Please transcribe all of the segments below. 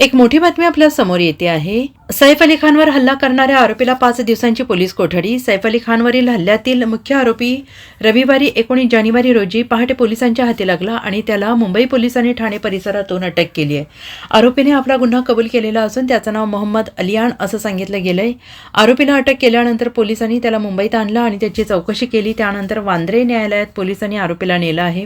एक मोठी बातमी आपल्यासमोर येते आहे. सैफ अली खानवर हल्ला करणाऱ्या आरोपीला पाच दिवसांची पोलीस कोठडी. सैफ अली खानवरील हल्ल्यातील मुख्य आरोपी रविवारी एकोणीस जानेवारी रोजी पहाटे पोलिसांच्या हाती लागला आणि त्याला मुंबई पोलिसांनी ठाणे परिसरातून अटक केली आहे. आरोपीने आपला गुन्हा कबूल केलेला असून त्याचं नाव मोहम्मद अलियान असं सांगितलं गेलंय. आरोपीला अटक केल्यानंतर पोलिसांनी त्याला मुंबईत आणलं आणि त्याची चौकशी केली. त्यानंतर वांद्रे न्यायालयात पोलिसांनी आरोपीला नेलं आहे.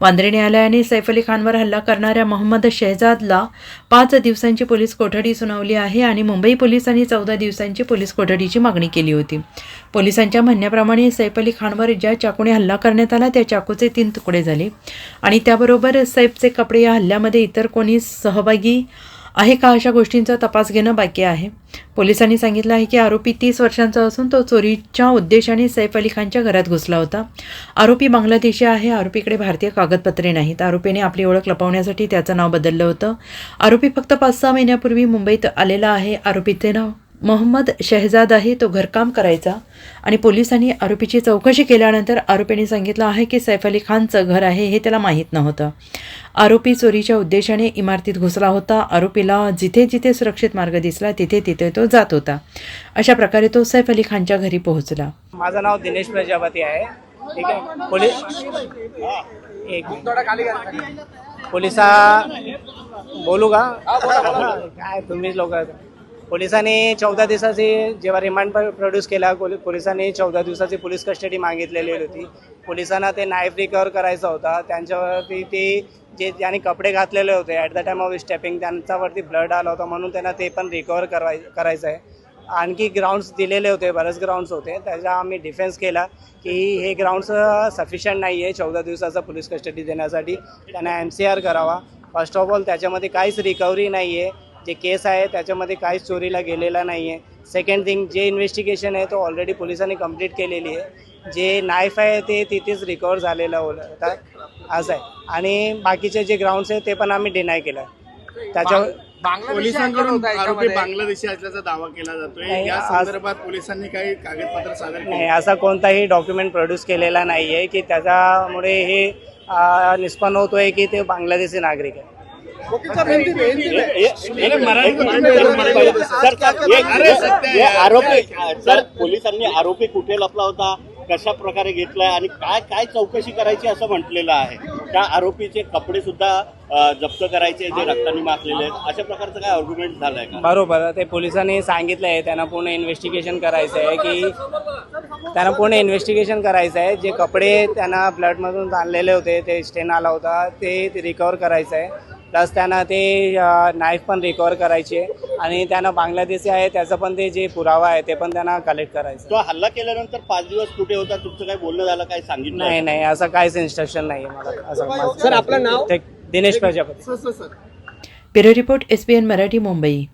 वांद्रे न्यायालयाने सैफ अली खानवर हल्ला करणाऱ्या मोहम्मद शहजादला पाच दिवसांची पोलीस कोठडी सुनावली आहे आणि मुंबई पोलिसांनी चौदा दिवसांची पोलीस कोठडीची मागणी केली होती. पोलिसांच्या म्हणण्याप्रमाणे सैफ अली खानवर ज्या चाकूने हल्ला करण्यात आला त्या चाकूचे तीन तुकडे झाले. आणि त्याबरोबर सैफचे कपडे या हल्ल्यामध्ये इतर कोणी सहभागी आहे का अशा गोष्टींचा तपास घेणं बाकी आहे? पोलिसांनी सांगितलं आहे की आरोपी तीस वर्षांचा असून तो चोरीच्या उद्देशाने सैफ अली खानच्या घरात घुसला होता. आरोपी बांगलादेशी आहे. आरोपीकडे भारतीय कागदपत्रे नाहीत. आरोपीने आपली ओळख लपवण्यासाठी त्याचं नाव बदललं होतं. आरोपी फक्त पाच सहा महिन्यापूर्वी मुंबईत आलेला आहे. आरोपीचे नाव मोहम्मद शहजाद आहे तो घरकाम करायचा आणि पोलिसांनी आरोपीची चौकशी केल्यानंतर आरोपीने सांगितलं आहे की सैफ अली खानचं घर आहे हे त्याला माहीत नव्हतं. आरोपी चोरीच्या उद्देशाने इमारतीत घुसला होता. आरोपीला जिथे जिथे सुरक्षित मार्ग दिसला तिथे तिथे तो जात होता. अशा प्रकारे तो सैफ अली खानच्या घरी पोहोचला. माझं नाव दिनेश प्रजापती आहे. ठीक आहे. पोलीस एक पोलिसा बोलू का? काय तुम्ही लोक पोलिसांनी चौदा दिवसाची जेव्हा रिमांड प्रोड्यूस केला पोलिसांनी चौदा दिवसाची पोलीस कस्टडी मागितलेली होती. पोलिसांना ते नाईफ रिकवर करायचा होता. त्यांच्यावरती ते जे त्यांनी कपडे घातलेले होते at the time of stepping त्यांच्यावरती ब्लड आला होता म्हणून त्यांना ते पण रिकवर करवाय करायचं आहे. आणखी ग्राउंड्स दिलेले होते बरेच ग्राउंड्स होते. त्याचा आम्ही डिफेन्स केला की हे ग्राउंड्स सफिशियंट नाही आहे चौदा दिवसाचा पोलीस कस्टडी देण्यासाठी. त्यांना एम सी आर करावा. फर्स्ट ऑफ ऑल त्याच्यामध्ये काहीच रिकव्हरी नाही आहे जे केस आहे त्याच्यामध्ये काहीच चोरीला गेलेला नाही आहे सेकंड थिंग जे इन्व्हेस्टिगेशन आहे तो ऑलरेडी पोलिसांनी कंप्लीट केलेली आहे. जे नाईफ आहे ते तिथेच रिकवर झालेलं होतं असं आहे. आणि बाकीचे जे ग्राउंड्स आहे ते पण आम्ही डिनाय केलं. त्याच्यावर पोलिसांकडून आरोपी बांगलादेशी असल्याचा दावा केला जातोय. नाही, या आज- संदर्भात पोलिसांनी काही कागदपत्र सादर नाही असा कोणताही डॉक्युमेंट प्रोड्यूस केलेला नाही आहे की त्याच्यामुळे हे निष्पन्न होतोय की ते बांगलादेशी नागरिक आहे. आरोपी सर पोलिसांनी आरोपी कुठे लपला होता? कशा प्रकारे घेतलाय? आणि काय काय चौकशी करायची असं म्हटलेलं आहे? त्या आरोपीचे कपडे सुद्धा जप्त करायचे जे रक्तानी माखलेले आहेत. अशा प्रकारचं काय आर्ग्युमेंट झालंय का? बरोबर. ते पोलिसांनी सांगितलं आहे त्यांना पूर्ण इन्व्हेस्टिगेशन करायचं आहे की त्यांना पूर्ण इन्व्हेस्टिगेशन करायचं आहे जे कपडे त्यांना ब्लडमधून आणलेले होते ते स्टेन आला होता ते रिकवर करायचं आहे प्लस त्यांना ते नाईफ पण रिकवर करायचे. आणि त्यांना बांगलादेशी आहे त्याचं पण ते जे पुरावा आहे ते पण त्यांना कलेक्ट करायचं. तो हल्ला केल्यानंतर पाच दिवस कुठे होता? तुमचं काय बोलणं झालं काय सांगितलं? नाही नाही असं काहीच इन्स्ट्रक्शन नाही आहे मला. असं सर, आपलं नाव? ते- Dinesh Prajapati. Sir sir sir. Bureau report S B N Marathi Mumbai.